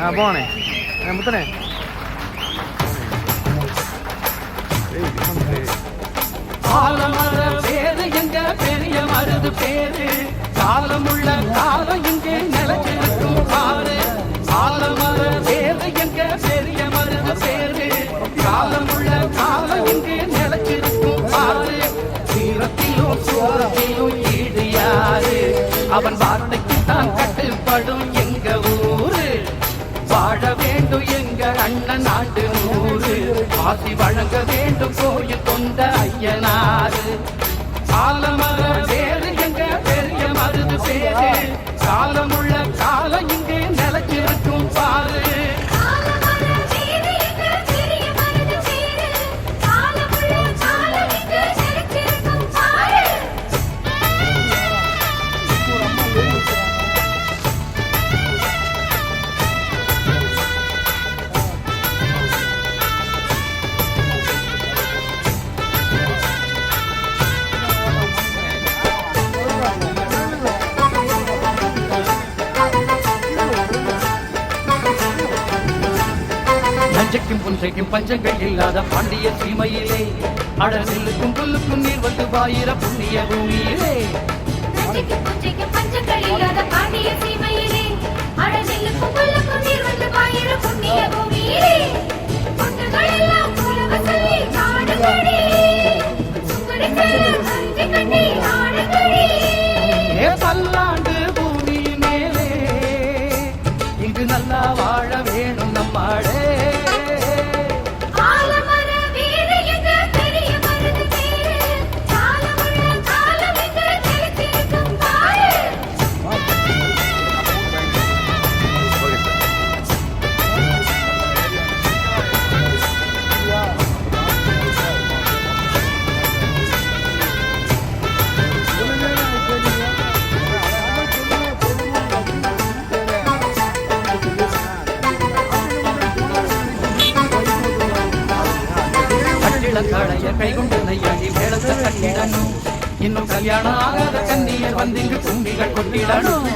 ஆ போனே முத்தனே. ஆலமர பேரு எங்க பெரிய மருது பேரு? காலமுள்ள காலம் இங்கே நிலச்சிருக்கும் பாரு. ஆலமர பேரு எங்க பெரிய மருது பேரு? காலமுள்ள காலம் இங்கே நிலச்சிருக்கும் பாரு. சீரத்திலும் சோரத்திலும் ஈடு யாரு? அவன் வார்த்தைக்கு தான் கட்டுப்படும் வேண்டும் எங்க அண்ணன் நாட்டு நூறு. ஆசி வழங்க வேண்டும் கோயில் கொண்ட ஐயனாறு. புஞ்சைக்கும் பஞ்சங்கள் இல்லாத பாண்டிய சீமையிலே. அடலிலுக்கும் புல்லுக்கும் நீர் வந்து பாயிர புண்ணிய பூமியிலே. பஞ்சங்கள் இல்லாத பாண்டிய சீமையிலே. அடநெல்லுக்கும் புல்லுக்கும் நீர் வந்து பாயிர புண்ணிய பூமியிலே. பல்லாண்டு பூமி மேலே. இங்கு நல்லா கட்டிடக்காளைய கைகொண்டு நையாடி மேளத்தை கட்டிடணும். இன்னும் கல்யாணம் ஆகாத கண்ணியர் வந்து கும்பிகள் கொட்டிடணும்.